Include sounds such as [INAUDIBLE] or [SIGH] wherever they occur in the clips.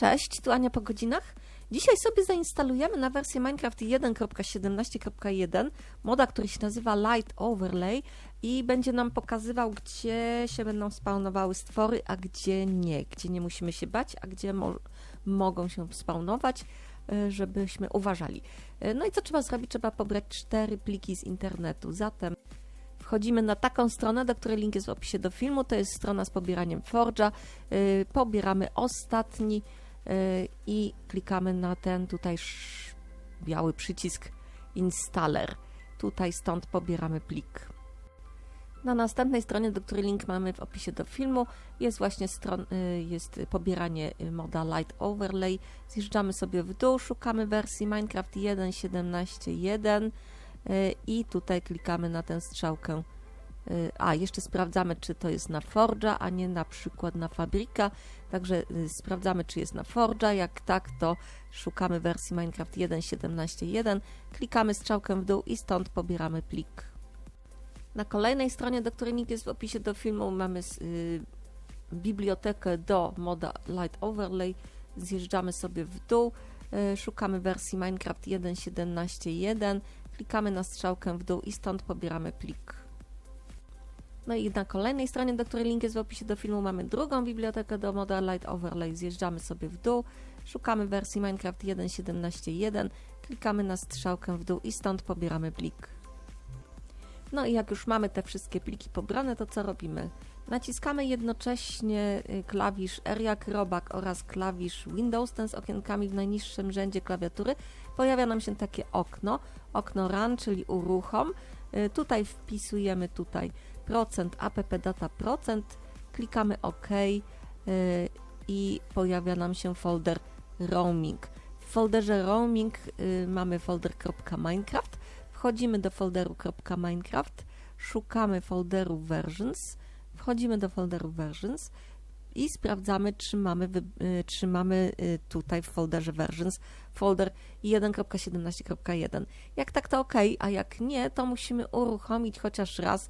Cześć, tu Ania po godzinach. Dzisiaj sobie zainstalujemy na wersję Minecraft 1.17.1 moda, który się nazywa Light Overlay i będzie nam pokazywał, gdzie się będą spawnowały stwory, a gdzie nie. Gdzie nie musimy się bać, a gdzie mo mogą się spawnować, y, żebyśmy uważali. Y, No i co trzeba zrobić? Trzeba pobrać cztery pliki z internetu. Zatem wchodzimy na taką stronę, do której link jest w opisie do filmu. To jest strona z pobieraniem Forge'a. Y, Pobieramy ostatni i klikamy na ten tutaj biały przycisk Installer. Tutaj stąd pobieramy plik. Na następnej stronie, do której link mamy w opisie do filmu, jest właśnie stron, y, jest pobieranie y, moda Light Overlay. Zjeżdżamy sobie w dół, szukamy wersji Minecraft 1.17.1 y, i tutaj klikamy na tę strzałkę. Y, A, jeszcze sprawdzamy, czy to jest na Forge'a, a nie na przykład na Fabrika. Także y, sprawdzamy, czy jest na Forge'a. Jak tak, to szukamy wersji Minecraft 1.17.1, klikamy strzałkę w dół i stąd pobieramy plik. Na kolejnej stronie, do której link jest w opisie do filmu, mamy y, bibliotekę do moda Light Overlay. Zjeżdżamy sobie w dół, szukamy wersji Minecraft 1.17.1, klikamy na strzałkę w dół i stąd pobieramy plik. No i na kolejnej stronie, do której link jest w opisie do filmu, mamy drugą bibliotekę do moda Light Overlay. Zjeżdżamy sobie w dół, szukamy wersji Minecraft 1.17.1, klikamy na strzałkę w dół i stąd pobieramy plik. No i jak już mamy te wszystkie pliki pobrane, to co robimy? Naciskamy jednocześnie y, klawisz R jak robak oraz klawisz Windows, ten z okienkami w najniższym rzędzie klawiatury. Pojawia nam się takie okno, okno Run, czyli uruchom. Y, Tutaj wpisujemy tutaj procent app data procent, klikamy OK y, i pojawia nam się folder roaming. W folderze roaming y, mamy folder .minecraft, wchodzimy do folderu .minecraft, szukamy folderu versions, wchodzimy do folderu versions i sprawdzamy, czy mamy, y, czy mamy tutaj w folderze versions folder 1.17.1. Jak tak, to OK, a jak nie, to musimy uruchomić chociaż raz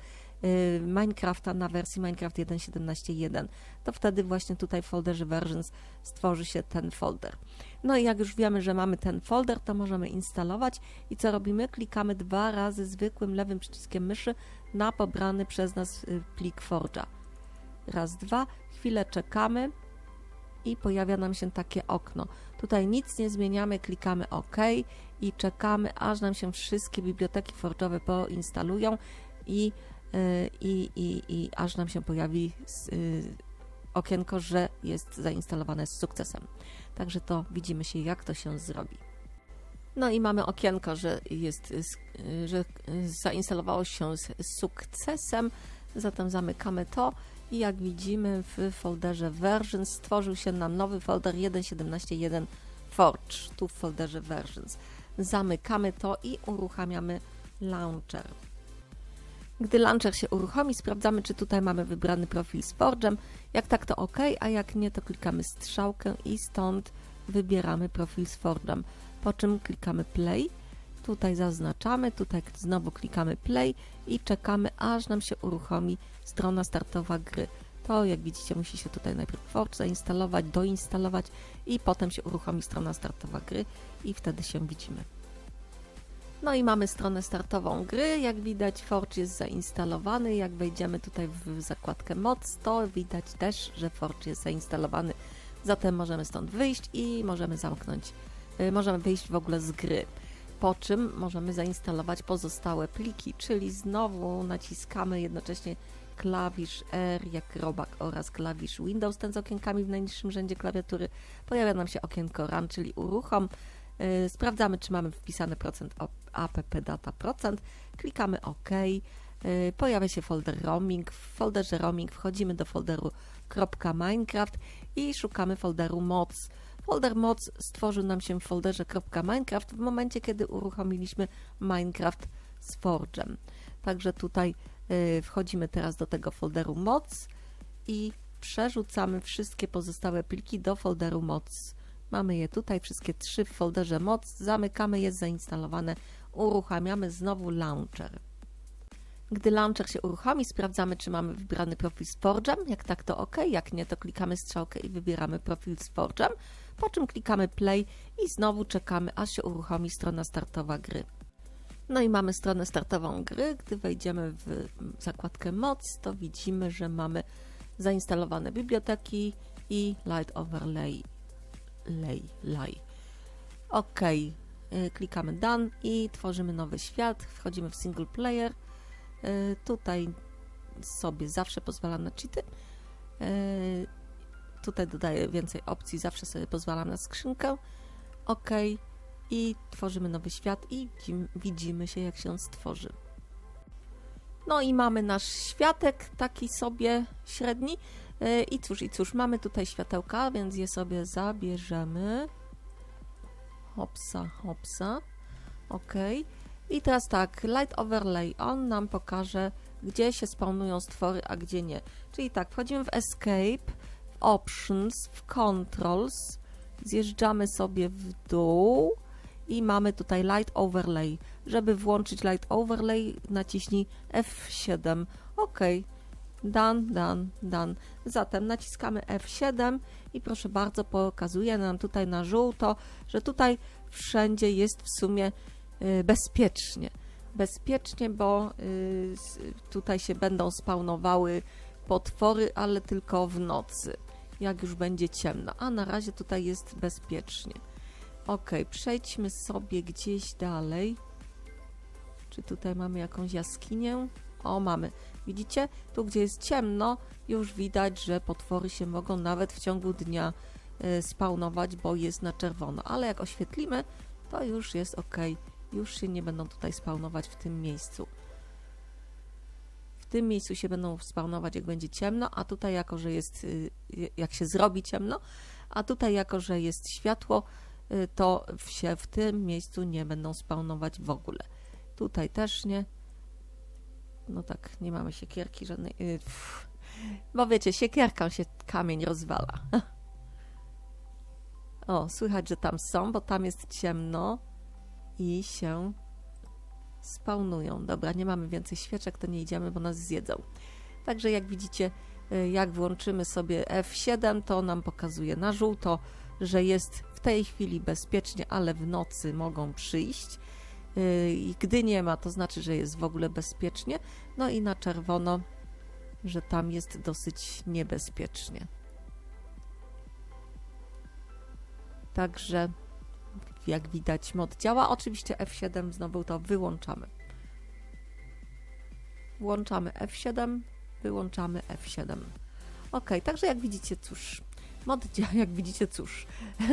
Minecrafta na wersji Minecraft 1.17.1. To wtedy właśnie tutaj w folderze versions stworzy się ten folder. No i jak już wiemy, że mamy ten folder, to możemy instalować i co robimy? Klikamy dwa razy zwykłym lewym przyciskiem myszy na pobrany przez nas y, plik Forge'a. Raz, dwa, chwilę czekamy i pojawia nam się takie okno. Tutaj nic nie zmieniamy, klikamy OK i czekamy, aż nam się wszystkie biblioteki Forge'owe poinstalują i, y, i, i, i aż nam się pojawi y, okienko, że jest zainstalowane z sukcesem. Także to widzimy się, jak to się zrobi. No i mamy okienko, że, jest, y, że zainstalowało się z sukcesem. Zatem zamykamy to i jak widzimy w folderze versions stworzył się nam nowy folder 1.17.1 Forge, tu w folderze versions. Zamykamy to i uruchamiamy launcher. Gdy launcher się uruchomi, sprawdzamy, czy tutaj mamy wybrany profil z Forge'em. Jak tak, to OK, a jak nie, to klikamy strzałkę i stąd wybieramy profil z Forge'em. Po czym klikamy play. Tutaj zaznaczamy, tutaj znowu klikamy play i czekamy, aż nam się uruchomi strona startowa gry. To, jak widzicie, musi się tutaj najpierw Forge zainstalować, doinstalować i potem się uruchomi strona startowa gry i wtedy się widzimy. No i mamy stronę startową gry. Jak widać, Forge jest zainstalowany. Jak wejdziemy tutaj w zakładkę moc, to widać też, że Forge jest zainstalowany. Zatem możemy stąd wyjść i możemy zamknąć, y, możemy wyjść w ogóle z gry. Po czym możemy zainstalować pozostałe pliki, czyli znowu naciskamy jednocześnie klawisz R jak robak oraz klawisz Windows, ten z okienkami w najniższym rzędzie klawiatury. Pojawia nam się okienko Run, czyli uruchom. Yy, Sprawdzamy, czy mamy wpisane procent app data procent. Klikamy OK. Yy, Pojawia się folder roaming. W folderze roaming wchodzimy do folderu .minecraft i szukamy folderu moc. Folder moc stworzył nam się w folderze .minecraft w momencie, kiedy uruchomiliśmy Minecraft z Forge'em. Także tutaj yy, wchodzimy teraz do tego folderu moc i przerzucamy wszystkie pozostałe pliki do folderu moc. Mamy je tutaj, wszystkie trzy w folderze moc, zamykamy, jest zainstalowane, uruchamiamy znowu launcher. Gdy launcher się uruchomi, sprawdzamy, czy mamy wybrany profil z Forge'em. Jak tak, to OK. Jak nie, to klikamy strzałkę i wybieramy profil z Forge'em. Po czym klikamy Play i znowu czekamy, aż się uruchomi strona startowa gry. No i mamy stronę startową gry. Gdy wejdziemy w zakładkę Moc, to widzimy, że mamy zainstalowane biblioteki i Light Overlay. Lay, lay. OK. Klikamy Done i tworzymy nowy świat. Wchodzimy w single player. Y, Tutaj sobie zawsze pozwalam na cheaty. Y, Tutaj dodaję więcej opcji, zawsze sobie pozwalam na skrzynkę. OK. I tworzymy nowy świat i widzimy się, jak się on stworzy. No i mamy nasz światek, taki sobie średni. Yy, I cóż, i cóż, mamy tutaj światełka, więc je sobie zabierzemy. Hopsa, hopsa. OK. I teraz tak, Light Overlay, on nam pokaże, gdzie się spawnują stwory, a gdzie nie. Czyli tak, wchodzimy w Escape, w Options, w Controls, zjeżdżamy sobie w dół i mamy tutaj Light Overlay. Żeby włączyć Light Overlay, naciśnij F7. OK. Done, done, done. Zatem naciskamy F7 i proszę bardzo, pokazuje nam tutaj na żółto, że tutaj wszędzie jest w sumie y, bezpiecznie. Bezpiecznie, bo y, tutaj się będą spawnowały potwory, ale tylko w nocy, jak już będzie ciemno. A na razie tutaj jest bezpiecznie. Ok, przejdźmy sobie gdzieś dalej. Czy tutaj mamy jakąś jaskinię? O, mamy. Widzicie? Tu, gdzie jest ciemno, już widać, że potwory się mogą nawet w ciągu dnia y, spawnować, bo jest na czerwono. Ale jak oświetlimy, to już jest ok. Już się nie będą tutaj spawnować w tym miejscu. W tym miejscu się będą spawnować, jak będzie ciemno, a tutaj, jako że jest, y, jak się zrobi ciemno, a tutaj, jako że jest światło, y, to się w tym miejscu nie będą spawnować w ogóle. Tutaj też nie. No tak, nie mamy siekierki żadnej. y, pff. Bo wiecie, siekierką się kamień rozwala. [LAUGHS] O, słychać, że tam są, bo tam jest ciemno i się spawnują. Dobra, nie mamy więcej świeczek, to nie idziemy, bo nas zjedzą. Także jak widzicie, y, jak włączymy sobie F7, to nam pokazuje na żółto, że jest w tej chwili bezpiecznie, ale w nocy mogą przyjść. Y, I gdy nie ma, to znaczy, że jest w ogóle bezpiecznie. No i na czerwono, że tam jest dosyć niebezpiecznie. Także jak widać mod działa. Oczywiście F7 znowu to wyłączamy. Włączamy F7, wyłączamy F7. Ok, także jak widzicie, cóż, mod działa, jak widzicie, cóż, [LAUGHS]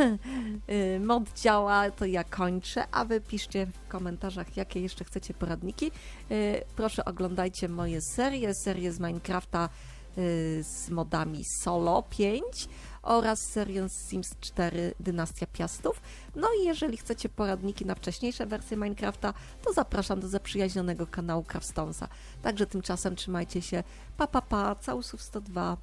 y, mod działa, to ja kończę, a wy piszcie w komentarzach, jakie jeszcze chcecie poradniki. Y, Proszę oglądajcie moje serie, serię z Minecrafta y, z modami Solo 5 oraz serię z Sims 4 Dynastia Piastów. No i jeżeli chcecie poradniki na wcześniejsze wersje Minecrafta, to zapraszam do zaprzyjaźnionego kanału Craftstonesa. Także tymczasem trzymajcie się. Pa, pa, pa, całusów 102.